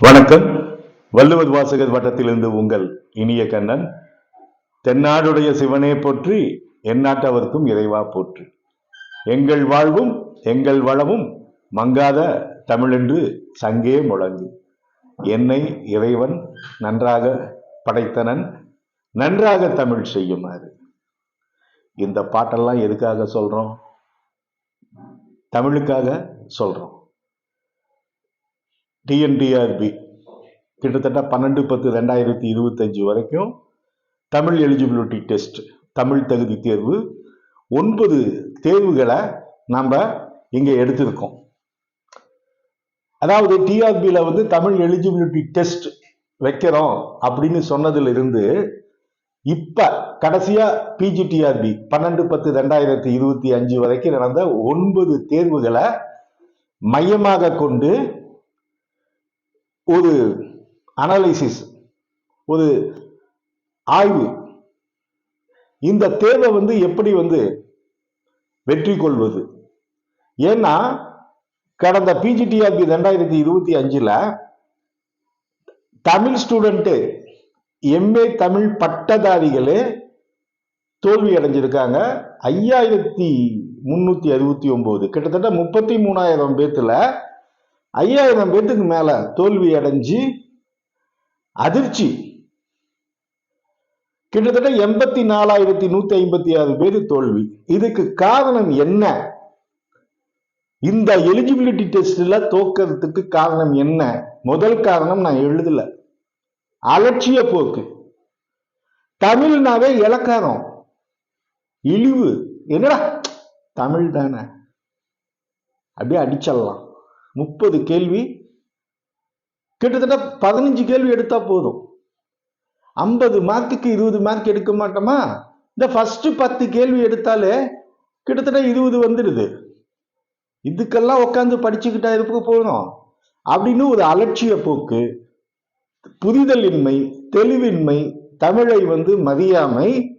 வணக்கம். வள்ளுவர் வாசகர் வட்டத்திலிருந்து உங்கள் இனிய கண்ணன். தென்னாடுடைய சிவனே போற்றி எந்நாட்டவர்க்கும் இறைவா போற்றி. எங்கள் வாழ்வும் எங்கள் வளமும் மங்காத தமிழென்று சங்கே முழங்கு. என்னை இறைவன் நன்றாக படைத்தனன் நன்றாக தமிழ் செய்யுமாறு. இந்த பாட்டெல்லாம் எதுக்காக சொல்றோம்? தமிழுக்காக சொல்றோம். டிஎன்டிஆர்பி கிட்டத்தட்ட பன்னெண்டு பத்து ரெண்டாயிரத்தி இருபத்தஞ்சு வரைக்கும் தமிழ் எலிஜிபிலிட்டி டெஸ்ட் தமிழ் தகுதி தேர்வு. ஒன்பது தேர்வுகளை நம்ம இங்கே எடுத்திருக்கோம். அதாவது டிஆர்பியில் வந்து தமிழ் எலிஜிபிலிட்டி டெஸ்ட் வைக்கிறோம் அப்படின்னு சொன்னதுல இருந்து கடைசியாக பிஜிடிஆர்பி பன்னெண்டு பத்து ரெண்டாயிரத்தி இருபத்தி அஞ்சு வரைக்கும் நடந்த ஒன்பது தேர்வுகளை மையமாக கொண்டு ஒரு அனாலிசிஸ் ஒரு ஆய்வு. இந்த தேர்வை வந்து எப்படி வந்து வெற்றி கொள்வது? ஏன்னா கடந்த பிஜிடிஆர்பி ரெண்டாயிரத்தி இருபத்தி அஞ்சில் தமிழ் ஸ்டூடெண்ட்டு எம்ஏ தமிழ் பட்டதாரிகளே தோல்வி அடைஞ்சிருக்காங்க. ஐயாயிரத்தி முன்னூற்றி அறுபத்தி ஒம்பது கிட்டத்தட்ட முப்பத்தி மூணாயிரம் பேர்த்தில் ஐயாயிரம் பேத்துக்கு மேல தோல்வி அடைஞ்சு அதிர்ச்சி. கிட்டத்தட்ட எண்பத்தி நாலாயிரத்தி நூத்தி ஐம்பத்தி ஆறு பேர் தோல்வி. இதுக்கு காரணம் என்ன? இந்த எலிஜிபிலிட்டி டெஸ்ட்ல தோக்கிறதுக்கு காரணம் என்ன? முதல் காரணம் நான் எழுதல. அலட்சிய போக்கு. தமிழ்னாவே இலக்காரம் இழிவு. என்னடா? தமிழ் தானே. அப்படியே அடிச்சிடலாம். முப்பது கேள்வி. கிட்டத்தட்ட பதினஞ்சு கேள்வி எடுத்தா போதும். ஐம்பது மார்க்குக்கு இருபது மார்க் எடுக்க மாட்டோமா? இந்த ஃபர்ஸ்ட் பத்து கேள்வி எடுத்தாலே கிட்டத்தட்ட இருபது வந்துடுது. இதுக்கெல்லாம் உட்காந்து படிச்சுக்கிட்டா இருக்க போகணும்? அப்படின்னு ஒரு அலட்சிய போக்கு புரிதலின்மை தெளிவின்மை தமிழை வந்து மதியாமை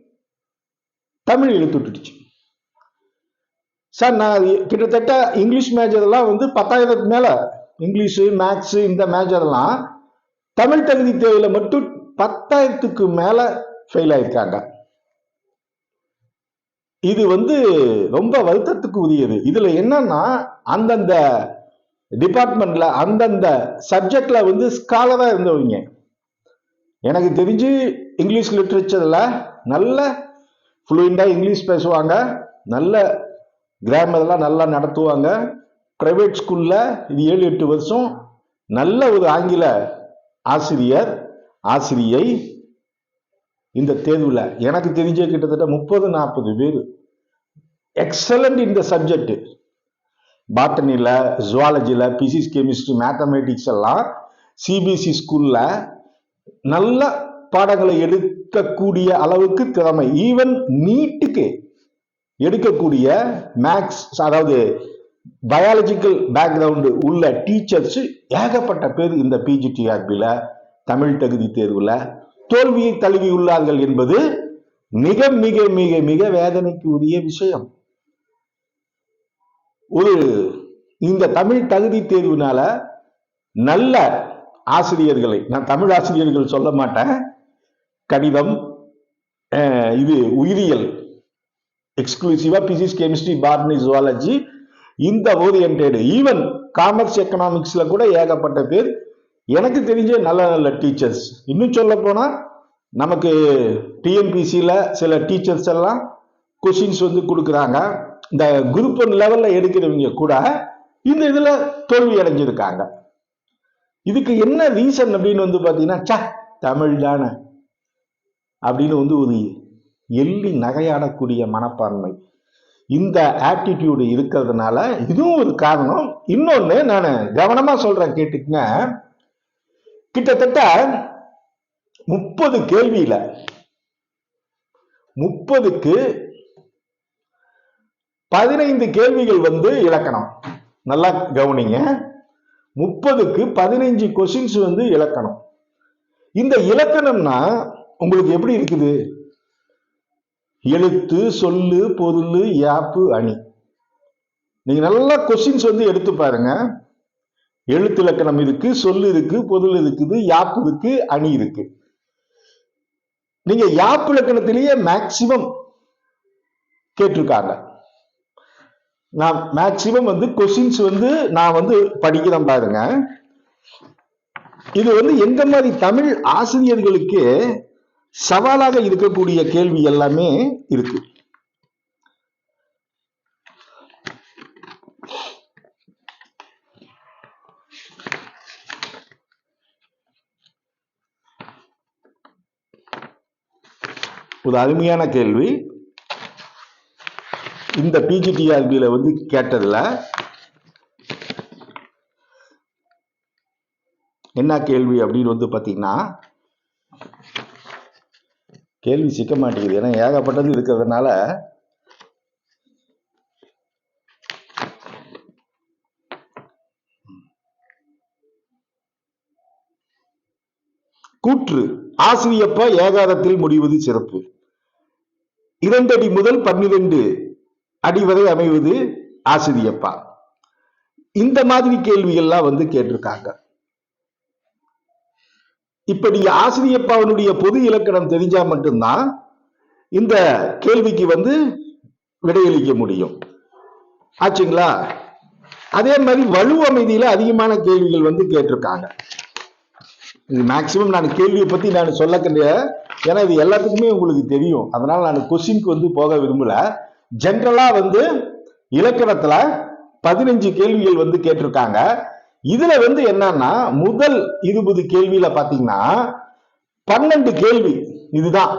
தமிழ் விட்டுடுச்சு. சார் நான் கிட்டத்தட்ட இங்கிலீஷ் மேஜர் வந்து பத்தாயிரத்துக்கு மேலே. இங்கிலீஷு மேக்ஸு இந்த மேஜர் தமிழ் தகுதி தேவையில் மட்டும் பத்தாயிரத்துக்கு மேலே ஃபெயில் ஆயிருக்காங்க. இது வந்து ரொம்ப வருத்தத்துக்கு உரியது. இதில் என்னன்னா அந்தந்த டிபார்ட்மெண்ட்ல அந்தந்த சப்ஜெக்ட்ல வந்து ஸ்காலராக இருந்தவங்க. எனக்கு தெரிஞ்சு இங்கிலீஷ் லிட்ரேச்சரில் நல்ல ஃப்ளூயண்டாக இங்கிலீஷ் பேசுவாங்க. நல்ல கிராமர் நல்லா நடத்துவாங்க. பிரைவேட் ஸ்கூல்ல இது ஏழு எட்டு வருஷம். நல்ல ஒரு ஆங்கில ஆசிரியர் ஆசிரியை இந்த தேர்வில். எனக்கு தெரிஞ்ச கிட்டத்தட்ட முப்பது நாற்பது பேர். எக்ஸலண்ட் இந்த சப்ஜெக்ட் பாட்டனியில் ஜுவாலஜியில் பிசிக்ஸ் கெமிஸ்ட்ரி மேத்தமேட்டிக்ஸ் எல்லாம் சிபிஎஸ்சி ஸ்கூலில் நல்ல பாடங்களை எடுக்கக்கூடிய அளவுக்கு திறமை. ஈவன் நீட்டுக்கு எடுக்கக்கூடிய மேக்ஸ் அதாவது பயாலஜிக்கல் பேக்ரவுண்டு உள்ள டீச்சர்ஸ் ஏகப்பட்ட பேர் இந்த பிஜிடிஆர்பியில் தமிழ் தகுதி தேர்வில் தோல்வியை தழுவியுள்ளார்கள் என்பது மிக மிக மிக மிக வேதனைக்கு உரிய விஷயம். ஒரு இந்த தமிழ் தகுதி தேர்வினால நல்ல ஆசிரியர்களை நான் தமிழ் ஆசிரியர்கள் சொல்ல மாட்டேன் கணிதம் இது உயிரியல் எக்ஸ்க்ளூசிவா பிசிக்ஸ் கெமிஸ்ட்ரி பாட்னி ஜுவாலஜி இந்த ஓரியன்டெட் ஈவன் காமர்ஸ் எக்கனாமிக்ஸ்ல கூட ஏகப்பட்ட பேர் எனக்கு தெரிஞ்ச நல்ல நல்ல டீச்சர்ஸ் இன்னும் சொல்ல போனா நமக்கு டிஎன்பிசியில் சில டீச்சர்ஸ் எல்லாம் கொஷின்ஸ் வந்து கொடுக்குறாங்க. இந்த குரூப் ஒன் லெவல்ல எடுக்கிறவங்க கூட இந்த இதுல தோல்வி அடைஞ்சிருக்காங்க. இதுக்கு என்ன ரீசன் அப்படின்னு வந்து பாத்தீங்கன்னா ச்சே தமிழ் தானே? அப்படின்னு வந்து ஒரு எள்ளி நகையாடக்கூடிய மனப்பான்மை. இந்த ஆட்டிடியூடு இருக்கிறதுனால இதுவும் ஒரு காரணம். இன்னொன்று நான் கவனமாக சொல்கிறேன் கேட்டுக்குங்க. கிட்டத்தட்ட முப்பது கேள்வியில் முப்பதுக்கு பதினைந்து கேள்விகள் வந்து இலக்கணம். நல்லா கவனிங்க. முப்பதுக்கு பதினைஞ்சு கொஸ்டின்ஸ் வந்து இலக்கணம். இந்த இலக்கணம்னா உங்களுக்கு எப்படி இருக்குது? எழுத்து சொல்லு பொருள் யாப்பு அணி. நீங்க நல்லா கொஸ்டின்ஸ் வந்து எடுத்து பாருங்க. எழுத்து இலக்கணம் இருக்கு சொல்லு இருக்கு பொருள் இருக்குது யாப்பு இருக்கு அணி இருக்கு. நீங்க யாப்பு இலக்கணத்திலேயே மேக்சிமம் கேட்டிருக்காங்க. நான் மேக்சிமம் வந்து கொஸ்டின்ஸ் வந்து நான் வந்து படிக்கிறேன் பாருங்க. இது வந்து எந்த மாதிரி தமிழ் ஆசிரியர்களுக்கு சவாலாக இருக்கக்கூடிய கேள்வி எல்லாமே இருக்கு. ஒரு அருமையான கேள்வி. இந்த பிஜிடிஆர்பியில வந்து கேட்டதுல என்ன கேள்வி அப்படின்னு வந்து பாத்தீங்கன்னா கேள்வி சிக்க மாட்டேங்குது. ஏன்னா ஏகப்பட்டது இருக்கிறதுனால கூற்று. ஆசிரியப்ப ஏகாரத்தில் முடிவது சிறப்பு. இரண்டடி முதல் பன்னிரண்டு அடி வரை அமைவது ஆசிரியப்பா. இந்த மாதிரி கேள்விகள்லாம் வந்து கேட்டிருக்காங்க. இப்படி நீங்க ஆசிரியப்பாவனுடைய பொது இலக்கணம் தெரிஞ்சா மட்டும்தான் இந்த கேள்விக்கு வந்து விடையளிக்க முடியும். ஆச்சுங்களா? அதே மாதிரி வலு அமைதியில அதிகமான கேள்விகள் வந்து கேட்டிருக்காங்க. இது மேக்சிமம் நான் கேள்வியை பத்தி நான் சொல்ல கிடையாது ஏன்னா இது எல்லாத்துக்குமே உங்களுக்கு தெரியும். அதனால நான் கொஸ்டின்க்கு வந்து போக விரும்பல. ஜென்ரலா வந்து இலக்கணத்துல பதினஞ்சு கேள்விகள் வந்து கேட்டிருக்காங்க. இதுல வந்து என்னன்னா முதல் இருபது கேள்வியில பாத்தீங்கன்னா பன்னெண்டு கேள்வி இதுதான்.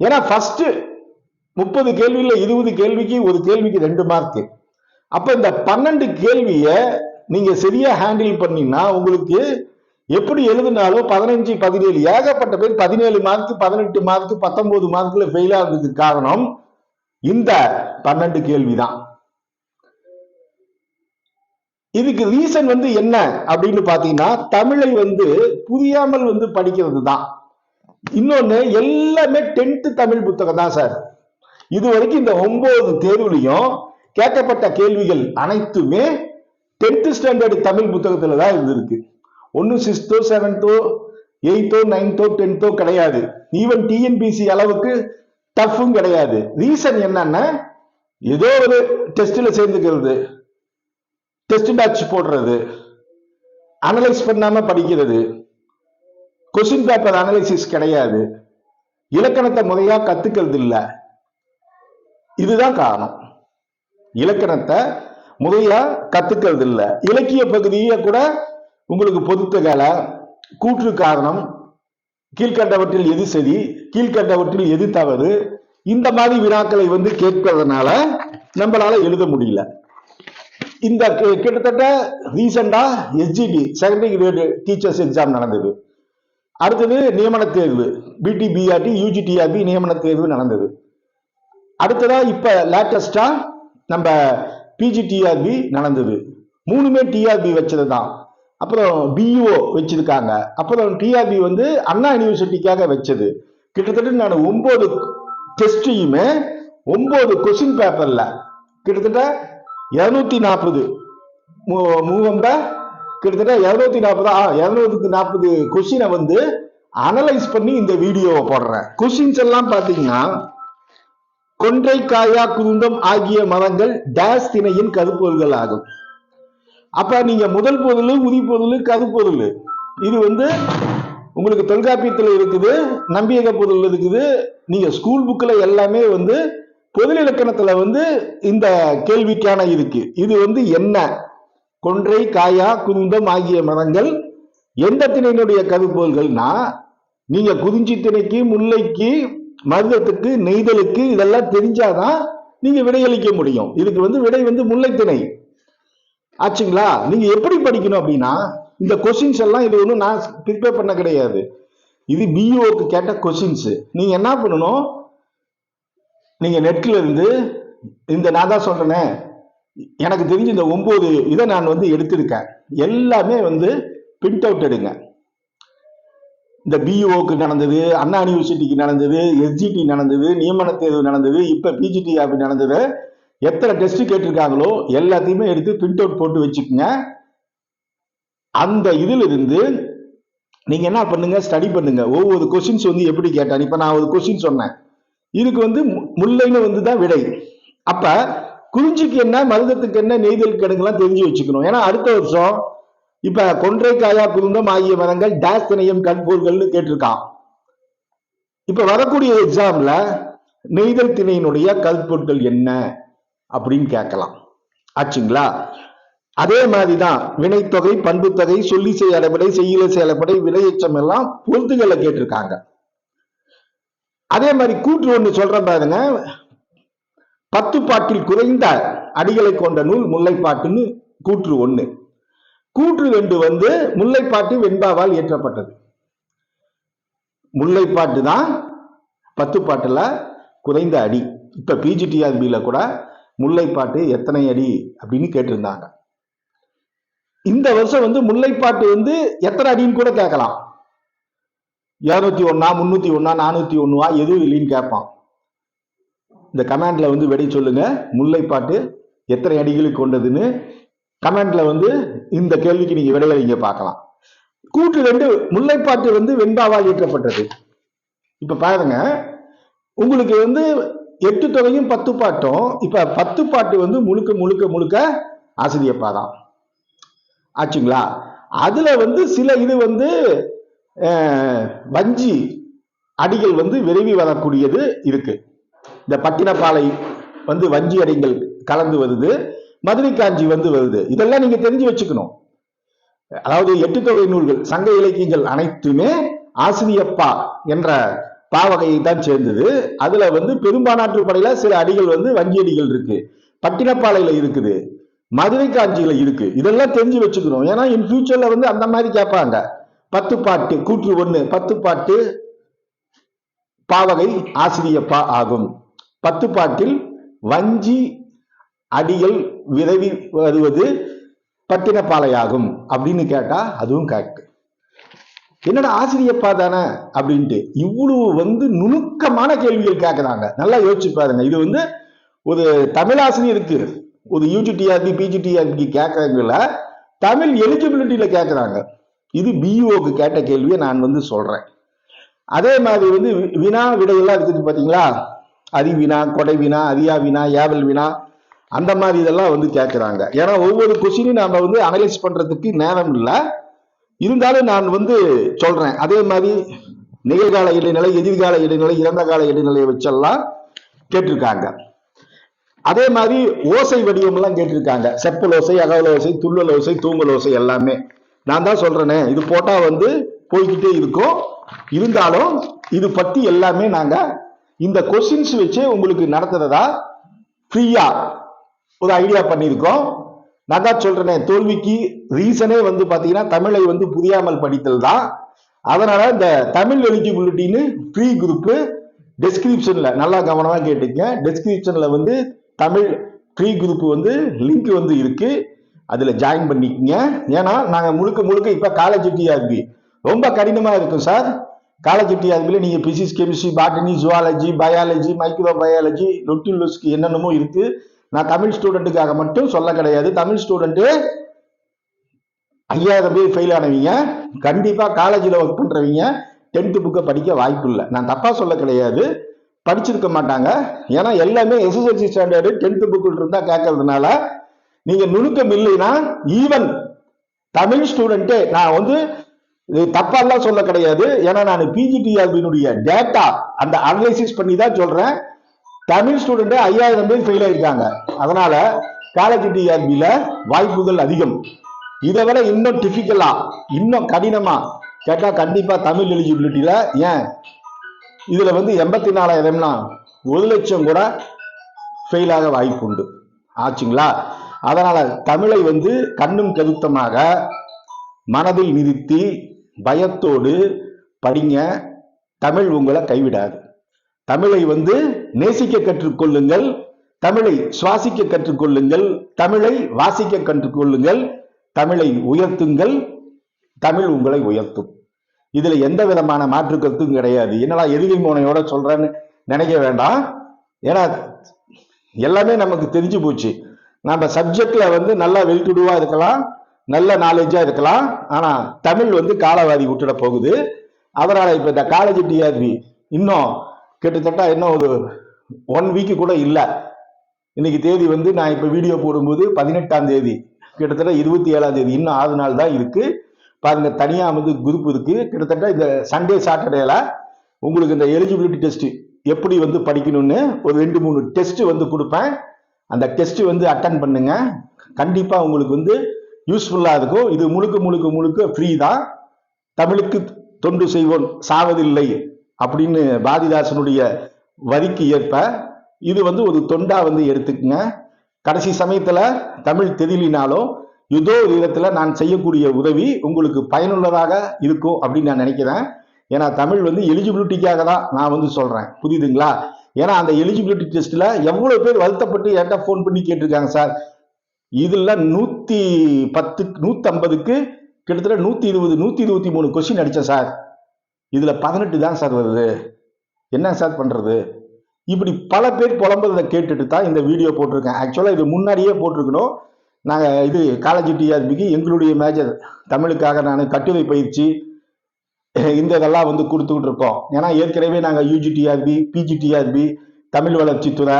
ஏன்னா ஃபர்ஸ்ட் முப்பது கேள்வியில இருபது கேள்விக்கு ஒரு கேள்விக்கு ரெண்டு மார்க் அப்ப இந்த பன்னெண்டு கேள்விய நீங்க சரியா ஹேண்டில் பண்ணீங்கன்னா உங்களுக்கு எப்படி எழுதினாலும் பதினஞ்சு பதினேழு ஏகப்பட்ட பேர் பதினேழு மார்க் பதினெட்டு மார்க் பத்தொன்பது மார்க்ல ஃபெயில் ஆகுறதுக்கு காரணம் இந்த பன்னெண்டு கேள்விதான். இதுக்கு ரீசன் வந்து என்ன அப்படின்னு பாத்தீங்கன்னா தமிழை வந்து புரியாமல் வந்து படிக்கிறது தான் இன்னொன்னு எல்லாமே டென்த்து தமிழ் புத்தகம் தான் சார் இது வரைக்கும் இந்த ஒன்பது தேர்வுலையும் கேட்கப்பட்ட கேள்விகள் அனைத்துமே டென்த்து ஸ்டாண்டர்டு தமிழ் புத்தகத்துல தான் இருந்திருக்கு. ஒன்று சிக்ஸ்த்தோ செவன்த்தோ எயித்தோ நைன்த்தோ டென்த்தோ கிடையாது. ஈவன் டிஎன்பிசி அளவுக்கு டஃப்பும் கிடையாது. ரீசன் என்னன்னா ஏதோ ஒரு டெஸ்ட்ல சேர்ந்துக்கிறது. டெஸ்ட் பேட்ச் போடுறது அனலைஸ் பண்ணாம படிக்கிறது. கொஸ்டின் பேப்பர் அனலைசிஸ் கிடையாது. இலக்கணத்தை முறையா கத்துக்கிறது இல்லை இதுதான் காரணம். இலக்கணத்தை முறையா கத்துக்கிறது இல்லை இலக்கிய பகுதியை கூட உங்களுக்கு பொதுத்தகால கூற்று காரணம் கீழ்கண்டவற்றில் எது சரி கீழ்கண்டவற்றில் எது தவறு இந்த மாதிரி வினாக்களை வந்து கேட்கறதுனால நம்மளால எழுத முடியல. இந்த கிட்டத்தட்ட ரீசெண்டா SGT secondary grade teachers exam நடந்தது. அடுத்தது நியமன தேர்வு பிடி பிஆர்டி யூஜிடிஆர்பி நியமன தேர்வு நடந்தது. அடுத்ததா இப்ப லேட்டஸ்டா நம்ம பிஜிடிஆர்பி நடந்தது. மூணுமே டிஆர்பி வச்சது தான் அப்புறம் பிஇஓ வச்சிருக்காங்க. அப்புறம் டிஆர்பி வந்து அண்ணா யூனிவர்சிட்டிக்காக வச்சது. கிட்டத்தட்ட நான் ஒன்பது டெஸ்டையுமே ஒன்பது கொஸ்டின் பேப்பர்ல கிட்டத்தட்ட இருநூத்தி நாற்பது. மூவம்ப? கிட்டத்தட்ட இருநூத்தி நாற்பது இருநூத்தி நாற்பது கொஸ்டினை வந்து அனலைஸ் பண்ணி இந்த வீடியோவை போடுறேன். கொஸ்டின்ஸ் எல்லாம் பார்த்தீங்கன்னா கொன்றை காயா குருந்தம் ஆகிய மரங்கள் டேஸ் திணையின் கருப்பொருள்கள் ஆகும். அப்ப நீங்க முதல் பொருள் உதி பொருள் கருப்பொருள் இது வந்து உங்களுக்கு தொல்காப்பியத்தில் இருக்குது நம்பியக பொருள் இருக்குது. நீங்க ஸ்கூல் புக்கில் எல்லாமே வந்து பொது இலக்கணத்துல வந்து இந்த கேள்விக்கான இருக்கு. இது வந்து என்ன? கொன்றை காயா குந்தம் ஆகிய மரங்கள் எந்த திணையினுடைய கருப்பொருள்கள்னா நீங்க குறிஞ்சி திணைக்கு முல்லைக்கு மருதத்துக்கு நெய்தலுக்கு இதெல்லாம் தெரிஞ்சாதான் நீங்க விடையளிக்க முடியும். இதுக்கு வந்து விடை வந்து முல்லை திணை. ஆச்சுங்களா? நீங்க எப்படி படிக்கணும் அப்படின்னா இந்த கொஸ்டின்ஸ் எல்லாம் இது ஒன்றும் நான் ப்ரிப்பேர் பண்ண கிடையாது. இது பிஇஓக்கு கேட்ட கொஸ்டின்ஸ் நீங்க என்ன பண்ணணும்? நீங்க நெட்ல இருந்து இந்த நான் தான் சொல்கிறேனே எனக்கு தெரிஞ்ச இந்த ஒன்பது இதை நான் வந்து எடுத்திருக்கேன். எல்லாமே வந்து பிரிண்ட் அவுட் எடுங்க. இந்த பிஇஓக்கு நடந்தது அண்ணா யூனிவர்சிட்டிக்கு நடந்தது எஸ்ஜிடி நடந்தது நியமன தேர்வு நடந்தது இப்ப அப்படி நடந்தது. எத்தனை டெஸ்ட் கேட்டிருக்காங்களோ எல்லாத்தையுமே எடுத்து பிரிண்ட் அவுட் போட்டு வச்சுக்கோங்க. அந்த இதுல இருந்து நீங்க என்ன பண்ணுங்க ஸ்டடி பண்ணுங்க. ஒவ்வொரு கொஸ்டின்ஸ் வந்து எப்படி கேட்டான் இப்ப நான் ஒரு கொஸ்டின் சொன்னேன். இதுக்கு வந்து மு- முல்லைன்னு வந்து தான் விடை. அப்ப குறிஞ்சிக்கு என்ன மருதத்துக்கு என்ன நெய்தல் கிடங்குலாம் தெரிஞ்சு வச்சுக்கணும். ஏன்னா அடுத்த வருஷம் இப்ப கொன்றைக்காயா குருந்தம் ஆகிய மரங்கள் டேஸ் திணையம் கேட்டிருக்கான் இப்ப வரக்கூடிய எக்ஸாம்ல நெய்தல் திணையினுடைய கல்பொருட்கள் என்ன அப்படின்னு கேட்கலாம். ஆச்சுங்களா? அதே மாதிரிதான் வினைத்தொகை பண்புத்தொகை சொல்லிசை அடைப்படை செய்யுளசை செயலப்படை விலையச்சம் எல்லாம் பொருத்துகளை கேட்டிருக்காங்க. அதே மாதிரி கூற்று ஒன்று சொல்றேன் பாருங்க. பத்து பாட்டில் குறைந்த அடிகளை கொண்ட நூல் முல்லைப்பாட்டுன்னு கூற்று ஒண்ணு. கூற்று வெண்டு வந்து முல்லைப்பாட்டு வெண்பாவால் இயற்றப்பட்டது. முல்லைப்பாட்டு தான் பத்து பாட்டுல குறைந்த அடி. இப்ப பிஜிடிஆர்பியில கூட முல்லைப்பாட்டு எத்தனை அடி அப்படின்னு கேட்டிருந்தாங்க. இந்த வருஷம் வந்து முல்லைப்பாட்டு வந்து எத்தனை அடின்னு கூட கேட்கலாம். இரநூத்தி ஒன்னா முன்னூத்தி ஒன்னா நானூத்தி ஒன்றுவா எதுவும் இல்லைன்னு கேட்பான். இந்த கமெண்ட்ல வந்து வெடி சொல்லுங்க முல்லைப்பாட்டு எத்தனை அடிகளுக்கு கொண்டதுன்னு கமெண்ட்ல வந்து இந்த கேள்விக்கு நீங்க விடையளிங்க பார்க்கலாம். கூட்டு ரெண்டு முல்லைப்பாட்டு வந்து வெண்பாவால் இயற்றப்பட்டது. இப்ப பாருங்க உங்களுக்கு வந்து எட்டு தொகையும் பத்து பாட்டும் இப்ப பத்து பாட்டு வந்து முழுக்க முழுக்க முழுக்க ஆசிரியப்பா தான். ஆச்சுங்களா? அதுல வந்து சில இது வந்து வஞ்சி அடிகள் வந்து விரைவி வரக்கூடியது இருக்கு. இந்த பட்டினப்பாலை வந்து வஞ்சி அடிகள் கலந்து வருது மதுரை காஞ்சி வந்து வருது. இதெல்லாம் நீங்க தெரிஞ்சு வச்சுக்கணும். அதாவது எட்டு தொகை நூல்கள் சங்க இலக்கியங்கள் அனைத்துமே ஆசிரியப்பா என்ற பாவகையை தான் சேர்ந்தது. அதுல வந்து பெரும்பானாற்று படையில சில அடிகள் வந்து வஞ்சி அடிகள் இருக்கு. பட்டினப்பாலையில இருக்குது மதுரை காஞ்சியில இருக்கு. இதெல்லாம் தெரிஞ்சு வச்சுக்கணும். ஏன்னா இன் ஃபியூச்சர்ல வந்து அந்த மாதிரி கேட்பாங்க. பத்து பாட்டு கூற்று ஒண்ணு பத்து பாட்டு பாவகை ஆசிரியப்பா ஆகும். பத்து பாட்டில் வஞ்சி அடிகள் விரைவி வருவது பட்டினப்பாலையாகும் அப்படின்னு கேட்டா அதுவும் கரெக்ட் என்னடா ஆசிரியப்பா தானே அப்படின்ட்டு இவ்வளவு வந்து நுணுக்கமான கேள்விகள் கேட்கறாங்க நல்லா யோசிச்சு பாருங்க. இது வந்து ஒரு தமிழ் ஆசிரியருக்கு ஒரு யூஜிடிஆர்பி பிஜிடிஆர்பி கேட்கறவங்கள தமிழ் எலிஜிபிலிட்டியில கேட்கறாங்க இது பிஇஓக்கு கேட்ட கேள்வியை நான் வந்து சொல்றேன். அதே மாதிரி வந்து வி- வினா விடையெல்லாம் இருக்குது பார்த்தீங்களா அதி வினா கொடை வினா அரியா வினா ஏவல் வினா அந்த மாதிரி இதெல்லாம் வந்து கேட்குறாங்க ஏன்னா ஒவ்வொரு கொஸ்டினையும் நாம் வந்து அனலைஸ் பண்ணுறதுக்கு நேரம் இல்லை. இருந்தாலும் நான் வந்து சொல்கிறேன் அதே மாதிரி நிகழ்கால இடைநிலை எதிர்கால இடைநிலை இறந்த கால இடைநிலையை வச்செல்லாம் கேட்டிருக்காங்க. அதே மாதிரி ஓசை வடிவம்லாம் கேட்டிருக்காங்க. செப்பல் ஓசை அகவல் ஓசை துள்ளல் ஓசை தூங்கல் ஓசை எல்லாமே. நான் தான் சொல்றேனே இது போட்டா வந்து போய்கிட்டே இருக்கும். இருந்தாலும் இது பத்தி எல்லாமே நாங்க இந்த கொஸ்டின்ஸ் வச்சு உங்களுக்கு நடத்துறதா ஃப்ரீயா ஒரு ஐடியா பண்ணியிருக்கோம். நான் தான் சொல்றேனே தோல்விக்கு ரீசனே வந்து பாத்தீங்கன்னா தமிழை வந்து புரியாமல் படித்தல் தான். அதனால இந்த தமிழ் எலிஜிபிலிட்டின்னு ஃப்ரீ குரூப் டெஸ்கிரிப்ஷன்ல நல்லா கவனமா கேட்டுங்க டெஸ்கிரிப்ஷன்ல வந்து தமிழ் ஃப்ரீ குரூப் வந்து லிங்க் வந்து இருக்கு. அதில் ஜாயின் பண்ணிக்கங்க. ஏன்னா நாங்கள் முழுக்க முழுக்க இப்போ காலேஜ் டிஆர்பி ரொம்ப கடினமாக இருக்கும் சார் காலேஜ் டிஆர்பியில் நீங்கள் physics chemistry botany zoology biology microbiology லொட்டிலோஸ்க்கு என்னென்னமோ இருக்குது நான் தமிழ் ஸ்டூடெண்ட்டுக்காக மட்டும் சொல்ல கிடையாது. தமிழ் ஸ்டூடெண்ட்டு ஐயாயிரம் பேர் ஃபெயில் ஆனவங்க. கண்டிப்பாக காலேஜில் ஒர்க் பண்ணுறவங்க டென்த்து புக்கை படிக்க வாய்ப்பு இல்லை. நான் தப்பாக சொல்ல கிடையாது. படிச்சிருக்க மாட்டாங்க. ஏன்னா எல்லாமே எஸ்எஸ்எல்சி ஸ்டாண்டர்டு டென்த்து புக்கு இருந்தால் கேட்கறதுனால நீங்க நுணுக்கம் இல்லைன்னா ஈவன் தமிழ் ஸ்டூடெண்ட்டே நான் வந்து இது தப்பாலாம் சொல்ல கிடையாது. ஏன்னா நான் பிஜிடிஆர்பியினுடைய டேட்டா அந்த அனலைசிஸ் பண்ணி தான் சொல்றேன். தமிழ் ஸ்டூடெண்ட்டு ஐயாயிரம் பேர் ஃபெயில் ஆயிருக்காங்க. அதனால காலேஜ் டிஆர்பியில வாய்ப்புகள் அதிகம். இதை விட இன்னும் டிஃபிகலா இன்னும் கடினமா கேட்டா கண்டிப்பா தமிழ் எலிஜிபிலிட்டியில ஏன்? இதுல வந்து எண்பத்தி நாலாயிரம்னா ஒரு லட்சம் கூட ஃபெயிலாக வாய்ப்பு உண்டு ஆச்சுங்களா? அதனால தமிழை வந்து கண்ணும் கருத்தமாக மனதில் நிறுத்தி பயத்தோடு படிங்க. தமிழ் உங்களை கைவிடாது. தமிழை வந்து நேசிக்க கற்றுக்கொள்ளுங்கள். தமிழை சுவாசிக்க கற்றுக்கொள்ளுங்கள். தமிழை வாசிக்க கற்றுக்கொள்ளுங்கள். தமிழை உயர்த்துங்கள். தமிழ் உங்களை உயர்த்தும். இதுல எந்த விதமான மாற்று கருத்தும் கிடையாது. என்னடா எதிரி மோனையோட சொல்றேன்னு நினைக்க வேண்டாம். ஏன்னா எல்லாமே நமக்கு தெரிஞ்சு போச்சு. நம்ம சப்ஜெக்டில் வந்து நல்லா வெல்டுடுவா இருக்கலாம் நல்ல நாலேஜாக இருக்கலாம். ஆனால் தமிழ் வந்து காலவாதி விட்டுட போகுது. அவரால் இப்போ இந்த காலேஜ் டிஆர்பி இன்னும் கிட்டத்தட்ட இன்னும் ஒரு ஒன் வீக்கு கூட இல்லை. இன்னைக்கு தேதி வந்து நான் இப்போ வீடியோ போடும்போது பதினெட்டாம் தேதி கிட்டத்தட்ட இருபத்தி ஏழாம் தேதி இன்னும் ஆறு நாள் தான் இருக்கு. பாருங்க தனியாக வந்து குரூப் இருக்கு. கிட்டத்தட்ட இந்த சண்டே சாட்டர்டேல உங்களுக்கு இந்த எலிஜிபிலிட்டி டெஸ்ட் எப்படி வந்து படிக்கணும்னு ஒரு ரெண்டு மூணு டெஸ்ட் வந்து கொடுப்பேன். அந்த டெஸ்ட் வந்து அட்டன் பண்ணுங்க. கண்டிப்பா உங்களுக்கு வந்து யூஸ்ஃபுல்லா இருக்கும். இது முழுக்க முழுக்க முழுக்க ஃப்ரீ தான். தமிழுக்கு தொண்டு செய்வோம். சாவதில்லை அப்படின்னு பாரதிதாசனுடைய வரிக்கு ஏற்ப இது வந்து ஒரு தொண்டா வந்து எடுத்துக்கங்க. கடைசி சமயத்துல தமிழ் தெரியலினாலும் ஏதோ ஒரு விதத்துல நான் செய்யக்கூடிய உதவி உங்களுக்கு பயனுள்ளதாக இருக்கும் அப்படின்னு நான் நினைக்கிறேன். ஏன்னா தமிழ் வந்து எலிஜிபிலிட்டிக்காக தான் நான் வந்து சொல்றேன். புரியுதுங்களா? ஏன்னா அந்த எலிஜிபிலிட்டி டெஸ்ட்ல எவ்வளவு பேர் வருத்தப்பட்டு என்கிட்ட ஃபோன் பண்ணி கேட்டிருக்காங்க சார் இதுல நூத்தி பத்து நூத்தி ஐம்பதுக்கு கிட்டத்தட்ட நூத்தி இருபது நூத்தி இருபத்தி மூணு கொஸ்டின் அடிச்சேன் சார் இதுல பதினெட்டு தான் சார் வருது. என்ன சார் பண்றது? இப்படி பல பேர் புலம்புறதை கேட்டுட்டு தான் இந்த வீடியோ போட்டிருக்கேன். ஆக்சுவலாக இது முன்னாடியே போட்டிருக்கணும். நாங்கள் இது காலேஜ் டிஆர்பிக்கு எங்களுடைய மேஜர் தமிழுக்காக நான் கட்டுரை பயிற்சி இந்த இதெல்லாம் வந்து கொடுத்துக்கிட்டு இருக்கோம் ஏன்னா ஏற்கனவே நாங்கள் யூஜிடிஆர்பி பிஜிடிஆர்பி தமிழ் வளர்ச்சித்துறை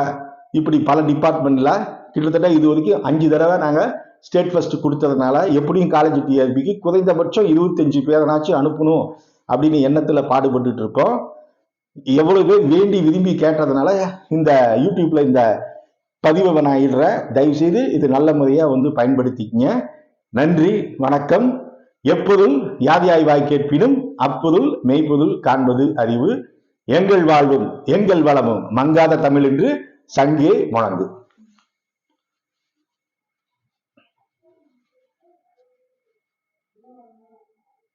இப்படி பல டிபார்ட்மெண்ட்ல கிட்டத்தட்ட இது வரைக்கும் அஞ்சு தடவை நாங்கள் ஸ்டேட் ஃபர்ஸ்ட் கொடுத்ததுனால எப்படியும் காலேஜ் டிஆர்பிக்கு குறைந்தபட்சம் இருபத்தஞ்சு பேரனாச்சும் அனுப்பணும் அப்படின்னு எண்ணத்தில் பாடுபட்டுட்டு இருக்கோம் எவ்வளவு பேர் வேண்டி விரும்பி கேட்டதுனால இந்த யூடியூப்ல இந்த பதிவை நான் இடுறேன். தயவுசெய்து இது நல்ல முறையாக வந்து பயன்படுத்திக்கங்க. நன்றி வணக்கம். எப்போதும் யாதி ஆய்வாய் கேட்பினும் அப்பொருள் மெய்ப்பொருள் காண்பது அறிவு. எங்கள் வாழ்வும் எங்கள் வளமும் மங்காத தமிழ் என்று சங்கே முழங்கு.